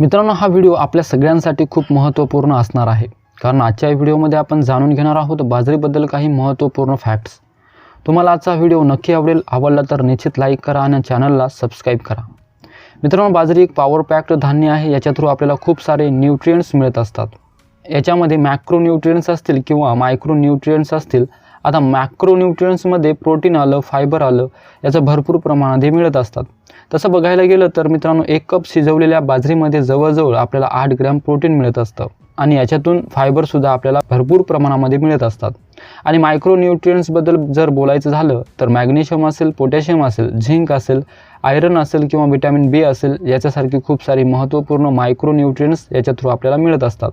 मित्रांनो हा व्हिडिओ आपल्या सगळ्यांसाठी खूप महत्त्वपूर्ण असणार आहे. कारण आजच्या व्हिडिओमध्ये आपण जाणून घेणार आहोत बाजरीबद्दल काही महत्त्वपूर्ण फॅक्ट्स तुम्हाला आजचा व्हिडिओ नक्की आवडेल आवडला तर निश्चित लाईक करा आणि चॅनलला सबस्क्राईब करा. मित्रांनो बाजरी एक पॉवर पॅक्ड धान्य आहे याच्या थ्रू आपल्याला खूप सारे न्यूट्रियंट्स मिळत असतात. याच्यामध्ये मॅक्रो न्यूट्रियंट्स असतील किंवा मायक्रो न्यूट्रियंट्स असतील आता मायक्रोन्यूट्रियंट्समध्ये प्रोटीन आलं फायबर आलं याचं भरपूर प्रमाणात हे मिळत असतात. तसं बघायला गेलं तर मित्रांनो एक कप शिजवलेल्या बाजरीमध्ये जवळजवळ आपल्याला आठ ग्रॅम प्रोटीन मिळत असतं. आणि याच्यातून फायबरसुद्धा आपल्याला भरपूर प्रमाणामध्ये मिळत असतात. आणि मायक्रो न्यूट्रियंट्सबद्दल जर बोलायचं झालं तर मॅग्नेशियम असेल पोटॅशियम असेल झिंक असेल आयरन असेल किंवा विटॅमिन बी असेल याच्यासारखी खूप सारी महत्त्वपूर्ण मायक्रोन्यूट्रियन्स याच्या थ्रू आपल्याला मिळत असतात.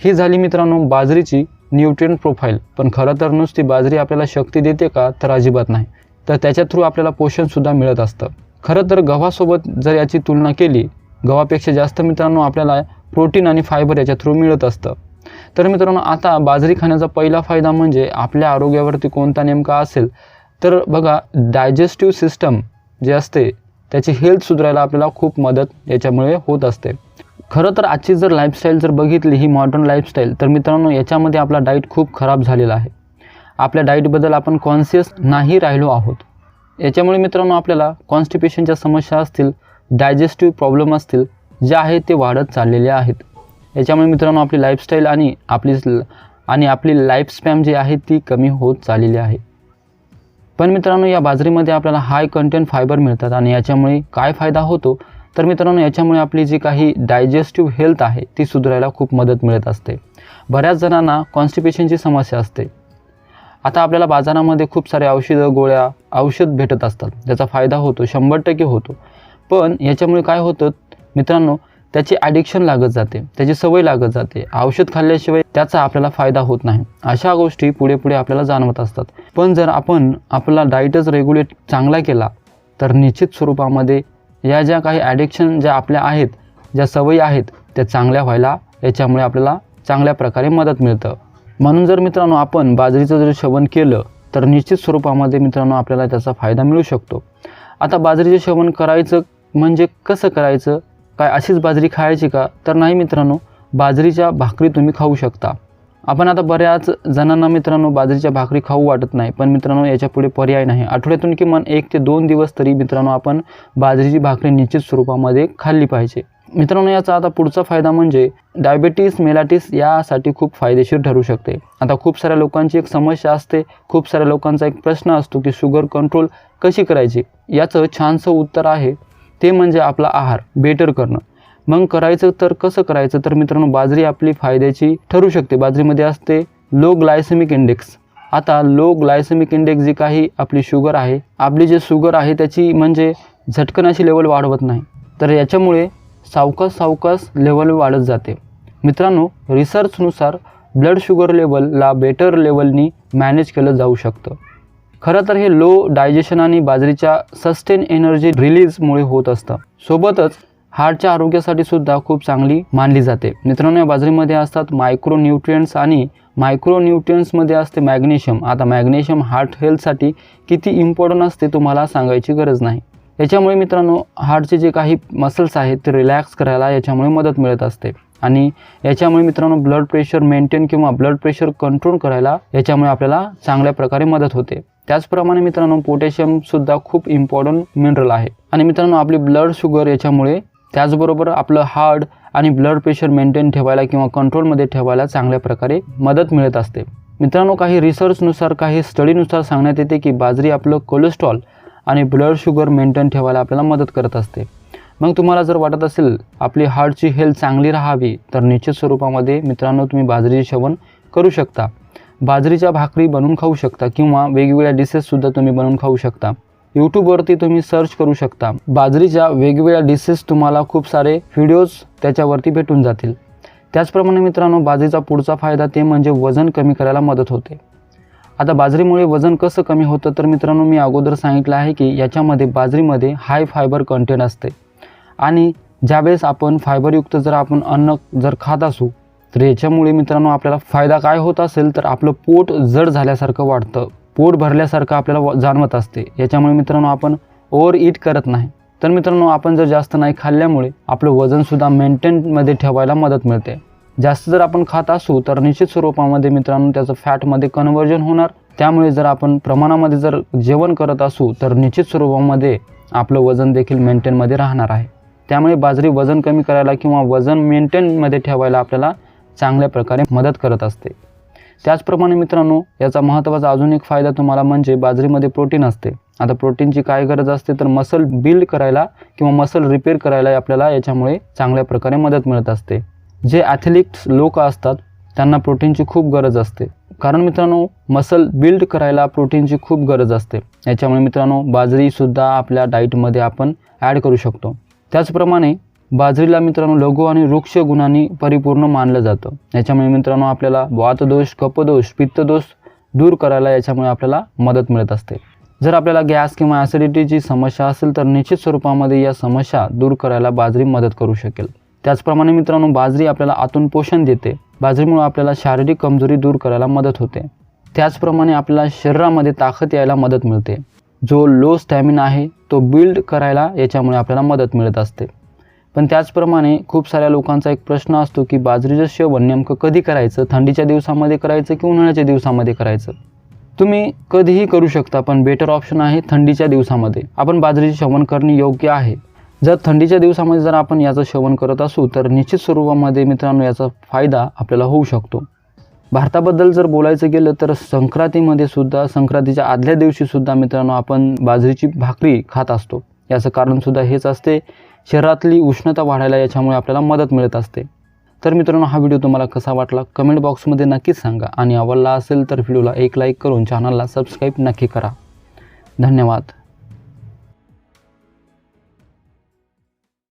ही झाली मित्रांनो बाजरीची न्यूट्रियन प्रोफाईल पण खरं तर नुसती बाजरी आपल्याला शक्ती देते का? तर अजिबात नाही. तर त्याच्या थ्रू आपल्याला पोषणसुद्धा मिळत असतं. खरं तर गव्हासोबत जर याची तुलना केली गव्हापेक्षा जास्त मित्रांनो आपल्याला प्रोटीन आणि फायबर याच्या थ्रू मिळत असतं. तर मित्रांनो आता बाजरी खाण्याचा पहिला फायदा म्हणजे आपल्या आरोग्यावरती कोणता नेमका असेल तर बघा डायजेस्टिव्ह सिस्टम जे असते त्याची हेल्थ सुधारायला आपल्याला खूप मदत याच्यामुळे होत असते. खरं तर आजची जर लाईफस्टाईल जर बघितली ही मॉडर्न लाईफस्टाईल तर मित्रांनो याच्यामध्ये आपला डाईट खूप खराब झालेला आहे. आपल्या डाईटबद्दल आपण कॉन्शियस नाही राहिलो आहोत. याच्यामुळे मित्रांनो आपल्याला कॉन्स्टिपेशनच्या समस्या असतील डायजेस्टिव्ह प्रॉब्लेम असतील जे आहे ते वाढत चाललेले आहेत. याच्यामुळे मित्रांनो आपली लाईफस्टाईल आणि आपली आणि आपली लाईफ स्पॅम जी आहे ती कमी होत चाललेली आहे. पण मित्रांनो या बाजरीमध्ये आपल्याला हाय कंटेंट फायबर मिळतात आणि याच्यामुळे काय फायदा होतो? तर मित्रांनो याच्यामुळे आपली जी काही डायजेस्टिव्ह हेल्थ आहे ती सुधारायला खूप मदत मिळत असते. बऱ्याच जणांना कॉन्स्टिपेशनची समस्या असते. आता आपल्याला बाजारामध्ये खूप सारे औषधं गोळ्या औषध भेटत असतात. त्याचा फायदा होतो शंभर टक्के होतो. पण याच्यामुळे काय होतं मित्रांनो त्याची ॲडिक्शन लागत जाते. त्याची सवय लागत जाते. औषध खाल्ल्याशिवाय त्याचा आपल्याला फायदा होत नाही. अशा गोष्टी पुढे पुढे आपल्याला जाणवत असतात. पण जर आपण आपला डाएटच रेग्युलेट चांगला केला तर निश्चित स्वरूपामध्ये या ज्या काही ॲडिक्शन ज्या आपल्या आहेत ज्या सवयी आहेत त्या चांगल्या व्हायला याच्यामुळे आपल्याला चांगल्या प्रकारे मदत मिळतं. म्हणून जर मित्रांनो आपण बाजरीचं जर सेवन केलं तर निश्चित स्वरूपामध्ये मित्रांनो आपल्याला त्याचा फायदा मिळू शकतो. आता बाजरीचे सेवन करायचं म्हणजे कसं करायचं? काय अशीच बाजरी खायची का? तर नाही मित्रांनो बाजरीच्या भाकरी तुम्ही खाऊ शकता. आपण आता बऱ्याच जणांना मित्रांनो बाजरीच्या भाकरी खाऊ वाटत नाही पण मित्रांनो याच्यापुढे पर्याय नाही. आठवड्यातून किमान एक ते दोन दिवस तरी मित्रांनो आपण बाजरीची भाकरी निश्चित स्वरूपामध्ये खाल्ली पाहिजे. मित्रांनो याचा आता पुढचा फायदा म्हणजे डायबेटीस मेलाटीस यासाठी खूप फायदेशीर ठरू शकते. आता खूप साऱ्या लोकांची एक समस्या असते. खूप साऱ्या लोकांचा एक प्रश्न असतो की शुगर कंट्रोल कशी करायची? याचं छानसं उत्तर आहे ते म्हणजे आपला आहार बेटर करणं. मग करायचं तर कसं करायचं? तर मित्रांनो बाजरी आपली फायद्याची ठरू शकते. बाजरीमध्ये असते लो ग्लायसेमिक इंडेक्स आता लो ग्लायसेमिक इंडेक्स जी काही आपली शुगर आहे आपली जे शुगर आहे त्याची म्हणजे झटकन अशी लेवल वाढवत नाही. तर याच्यामुळे सावकस सावकस लेवल वाढत जाते. मित्रांनो रिसर्चनुसार ब्लड शुगर लेवलला बेटर लेवलनी मॅनेज केलं जाऊ शकतं. खरं तर हे लो डायजेशन आणि बाजरीच्या सस्टेन एनर्जी रिलीजमुळे होत असतं. सोबतच हार्टच्या आरोग्यासाठी सुद्धा खूप चांगली मानली जाते. मित्रांनो या बाजरीमध्ये असतात मायक्रो न्यूट्रियन्स आणि मायक्रो न्यूट्रियन्समध्ये असते मॅग्नेशियम आता मॅग्नेशियम हार्ट हेल्थसाठी किती इम्पॉर्टंट असते तुम्हाला सांगायची गरज नाही. याच्यामुळे मित्रांनो हार्टचे जे काही मसल्स आहेत ते रिलॅक्स करायला याच्यामुळे मदत मिळत असते. आणि याच्यामुळे मित्रांनो ब्लड प्रेशर मेंटेन किंवा ब्लड प्रेशर कंट्रोल करायला याच्यामुळे आपल्याला चांगल्या प्रकारे मदत होते. त्याचप्रमाणे मित्रांनो पोटॅशियमसुद्धा खूप इम्पॉर्टंट मिनरल आहे. आणि मित्रांनो आपली ब्लड शुगर याच्यामुळे त्याचबरोबर आपलं हार्ट आणि ब्लड प्रेशर मेंटेन ठेवायला किंवा कंट्रोलमध्ये ठेवायला चांगल्या प्रकारे मदत मिळत असते. मित्रांनो काही रिसर्चनुसार काही स्टडीनुसार सांगण्यात येते की बाजरी आपलं कोलेस्ट्रॉल आणि ब्लड शुगर मेंटेन ठेवायला आपल्याला मदत करत असते. मग तुम्हाला जर वाटत असेल आपली हार्टची हेल्थ चांगली राहावी तर निश्चित स्वरूपामध्ये मित्रांनो तुम्ही बाजरीचे सेवन करू शकता. बाजरीच्या भाकरी बनवून खाऊ शकता किंवा वेगवेगळ्या डिशेससुद्धा तुम्ही बनवून खाऊ शकता. यूट्यूबवरती तुम्ही सर्च करू शकता. बाजरीच्या वेगवेगळ्या डिशेस तुम्हाला खूप सारे व्हिडिओज त्याच्यावरती भेटून जातील. त्याचप्रमाणे मित्रांनो बाजरीचा पुढचा फायदा ते म्हणजे वजन कमी करायला मदत होते. आता बाजरीमुळे वजन कसं कमी होतं तर मित्रांनो मी अगोदर सांगितलं आहे की याच्यामध्ये बाजरीमध्ये हाय फायबर कंटेंट असते. आणि ज्यावेळेस आपण फायबरयुक्त जर आपण अन्न जर खात असू तर याच्यामुळे मित्रांनो आपल्याला फायदा काय होत असेल तर आपलं पोट जड झाल्यासारखं वाटतं. पोट भरल्यासारखं आपल्याला व- जाणवत असते. याच्यामुळे मित्रांनो आपण ओव्हर ईट करत नाही. तर मित्रांनो आपण जर जास्त नाही खाल्ल्यामुळे आपलं वजनसुद्धा मेंटेनमध्ये ठेवायला मदत मिळते. जास्त जर आपण खात असू तर निश्चित स्वरूपामध्ये मित्रांनो त्याचं फॅटमध्ये कन्वर्जन होणार. त्यामुळे जर आपण प्रमाणामध्ये जर जेवण करत असू तर निश्चित स्वरूपामध्ये आपलं वजन देखील मेंटेनमध्ये राहणार आहे. त्यामुळे बाजरी वजन कमी करायला किंवा वजन मेंटेनमध्ये ठेवायला आपल्याला चांगल्या प्रकारे मदत करत असते. त्याचप्रमाणे मित्रांनो याचा महत्त्वाचा अजून एक फायदा तुम्हाला म्हणजे बाजरीमध्ये प्रोटीन असते. आता प्रोटीनची काय गरज असते तर मसल बिल्ड करायला किंवा मसल रिपेअर करायला आपल्याला याच्यामुळे चांगल्या प्रकारे मदत मिळत असते. जे ॲथलिट्स लोक असतात त्यांना प्रोटीनची खूप गरज असते. कारण मित्रांनो मसल बिल्ड करायला प्रोटीनची खूप गरज असते. याच्यामुळे मित्रांनो बाजरीसुद्धा आपल्या डाईटमध्ये आपण ॲड करू शकतो. त्याचप्रमाणे बाजरीला मित्रांनो लघु आणि वृक्ष गुणांनी परिपूर्ण मानलं जातं. याच्यामुळे मित्रांनो आपल्याला वातदोष कपदोष पित्तदोष दूर करायला याच्यामुळे आपल्याला मदत मिळत असते. जर आपल्याला गॅस किंवा ॲसिडिटीची समस्या असेल तर निश्चित स्वरूपामध्ये या समस्या दूर करायला बाजरी मदत करू शकेल. त्याचप्रमाणे मित्रांनो बाजरी आपल्याला आतून पोषण देते. बाजरीमुळे आपल्याला शारीरिक कमजोरी दूर करायला मदत होते. त्याचप्रमाणे आपल्याला शरीरामध्ये ताकद यायला मदत मिळते. जो लो स्टॅमिना आहे तो बिल्ड करायला याच्यामुळे आपल्याला मदत मिळत असते. पण त्याचप्रमाणे खूप साऱ्या लोकांचा एक प्रश्न असतो की बाजरीचं सेवन नेमकं कधी करायचं? थंडीच्या दिवसामध्ये करायचं की उन्हाळ्याच्या दिवसामध्ये करायचं? तुम्ही कधीही करू शकता पण बेटर ऑप्शन आहे थंडीच्या दिवसामध्ये. आपण बाजरीचे सेवन करणे योग्य आहे. जर थंडीच्या दिवसामध्ये जर आपण याचं सेवन करत असू तर निश्चित स्वरूपामध्ये मित्रांनो याचा फायदा आपल्याला होऊ शकतो. भारताबद्दल जर बोलायचं गेलं तर संक्रांतीमध्ये सुद्धा संक्रांतीच्या आदल्या दिवशी सुद्धा मित्रांनो आपण बाजरीची भाकरी खात असतो. याचं कारणसुद्धा हेच असते शरीरातली उष्णता वाढायला याच्यामुळे आपल्याला मदत मिळत असते. तर मित्रांनो हा व्हिडिओ तुम्हाला कसा वाटला कमेंट बॉक्समध्ये नक्कीच सांगा आणि आवडला असेल तर व्हिडिओला एक लाईक करून चॅनलला सबस्क्राईब नक्की करा. धन्यवाद.